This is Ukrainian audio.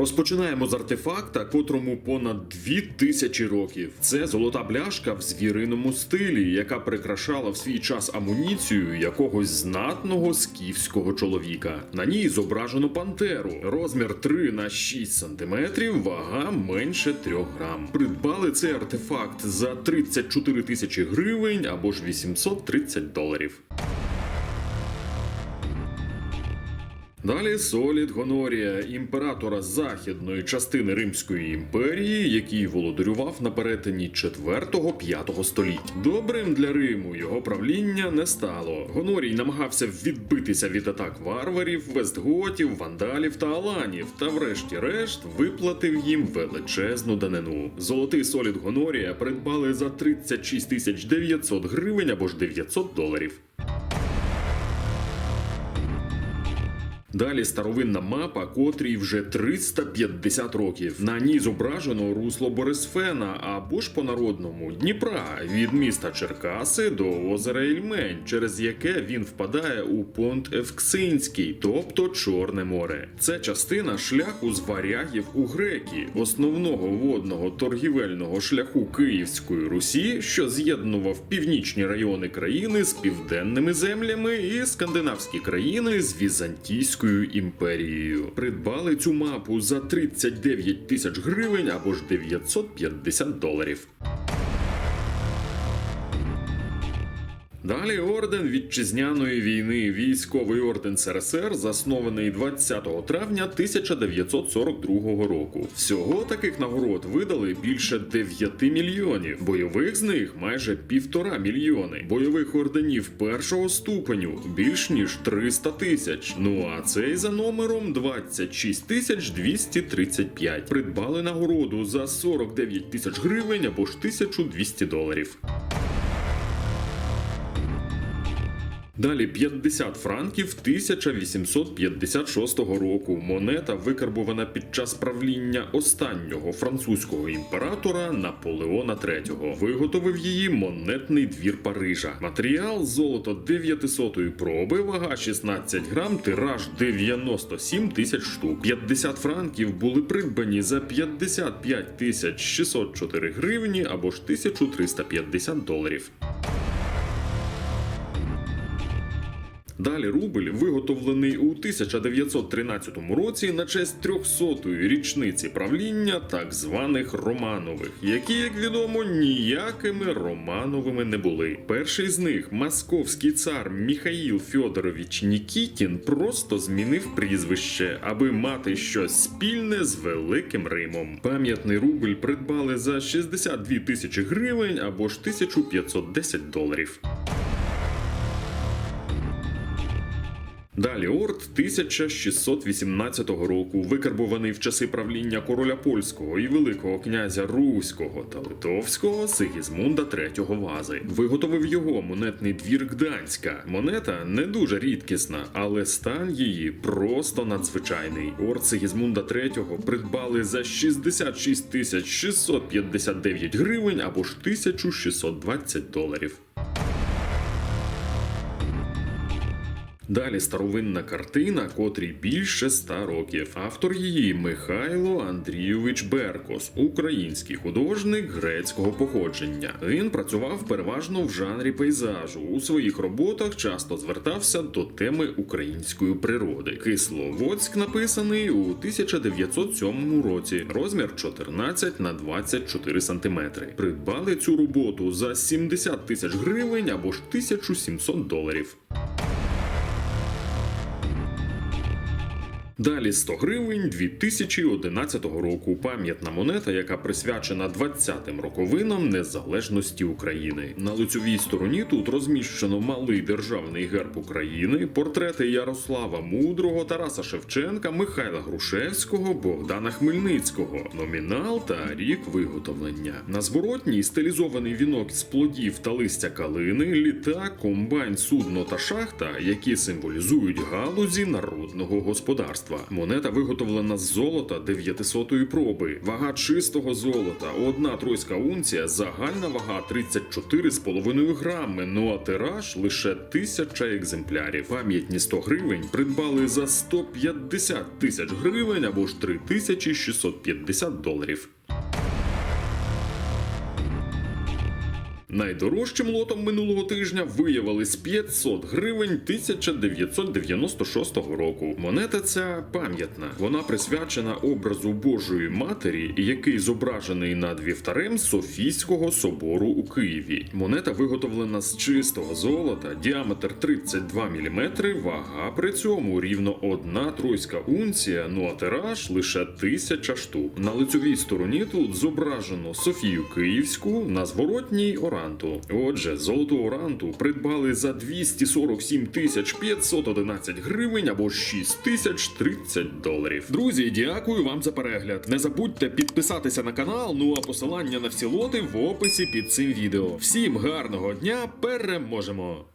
Розпочинаємо з артефакта, котрому понад дві тисячі років. Це золота бляшка в звіриному стилі, яка прикрашала в свій час амуніцію якогось знатного скіфського чоловіка. На ній зображено пантеру, розмір 3 на 6 см, вага менше 3 грам. Придбали цей артефакт за 34 тисячі гривень або ж 830 доларів. Далі Солід Гонорія, імператора західної частини Римської імперії, який володарював на перетині 4-5 століть. Добрим для Риму його правління не стало. Гонорій намагався відбитися від атак варварів, вестготів, вандалів та аланів, та врешті-решт виплатив їм величезну данину. Золотий солід Гонорія придбали за 36 тисяч 900 гривень або ж 900 доларів. Далі старовинна мапа, котрій вже 350 років. На ній зображено русло Борисфена або ж по-народному Дніпра від міста Черкаси до озера Ільмень, через яке він впадає у понт Евксинський, тобто Чорне море. Це частина шляху з варягів у греки, основного водного торгівельного шляху Київської Русі, що з'єднував північні райони країни з південними землями і скандинавські країни з Візантійською імперією. Придбали цю мапу за 39 тисяч гривень або ж 950 доларів. Далі орден вітчизняної війни, військовий орден СРСР, заснований 20 травня 1942 року. Всього таких нагород видали більше 9 мільйонів. Бойових з них майже півтора мільйони. Бойових орденів першого ступеню більш ніж 300 тисяч. Ну а цей за номером 26 тисяч 235. Придбали нагороду за 49 тисяч гривень або ж 1200 доларів. Далі 50 франків 1856 року. Монета викарбована під час правління останнього французького імператора Наполеона III. Виготовив її монетний двір Парижа. Матеріал золото 900 проби, вага 16 грам, тираж 97 тисяч штук. 50 франків були придбані за 55 тисяч 604 гривні або ж 1350 доларів. Далі рубль виготовлений у 1913 році на честь 300-ї річниці правління так званих Романових, які, як відомо, ніякими Романовими не були. Перший з них, московський цар Міхаїл Фьодорович Нікітін, просто змінив прізвище, аби мати щось спільне з Великим Римом. Пам'ятний рубль придбали за 62 тисячі гривень або ж 1510 доларів. Далі орд 1618 року, викарбований в часи правління короля польського і великого князя Руського та Литовського Сигізмунда III Вази. Виготовив його монетний двір Гданська. Монета не дуже рідкісна, але стан її просто надзвичайний. Орд Сигізмунда III придбали за 66 тисяч 659 гривень або ж 1620 доларів. Далі старовинна картина, котрій більше ста років. Автор її Михайло Андрійович Беркос, український художник грецького походження. Він працював переважно в жанрі пейзажу. У своїх роботах часто звертався до теми української природи. Кисловодськ написаний у 1907 році. Розмір 14 на 24 сантиметри. Придбали цю роботу за 70 тисяч гривень або ж 1700 доларів. Далі 100 гривень 2011 року. Пам'ятна монета, яка присвячена 20-м роковинам незалежності України. На лицьовій стороні тут розміщено малий державний герб України, портрети Ярослава Мудрого, Тараса Шевченка, Михайла Грушевського, Богдана Хмельницького, номінал та рік виготовлення. На зворотній стилізований вінок з плодів та листя калини, літак, комбайн, судно та шахта, які символізують галузі народного господарства. Виробництва. Монета виготовлена з золота 900-ї проби. Вага чистого золота, одна тройська унція, загальна вага 34,5 грами. Ну а тираж лише тисяча екземплярів. Пам'ятні 100 гривень придбали за 150 тисяч гривень або ж 3650 доларів. Найдорожчим лотом минулого тижня виявились 500 гривень 1996 року. Монета ця пам'ятна. Вона присвячена образу Божої Матері, який зображений над вівтарем Софійського собору у Києві. Монета виготовлена з чистого золота, діаметр 32 мм, вага при цьому рівно одна тройська унція, ну а тираж лише тисяча штук. На лицьовій стороні тут зображено Софію Київську, на зворотній оранту. Отже, золоту оранту придбали за 247 тисяч 511 гривень або 6 тисяч 30 доларів. Друзі, дякую вам за перегляд. Не забудьте підписатися на канал. Ну а посилання на всі лоти в описі під цим відео. Всім гарного дня, переможемо!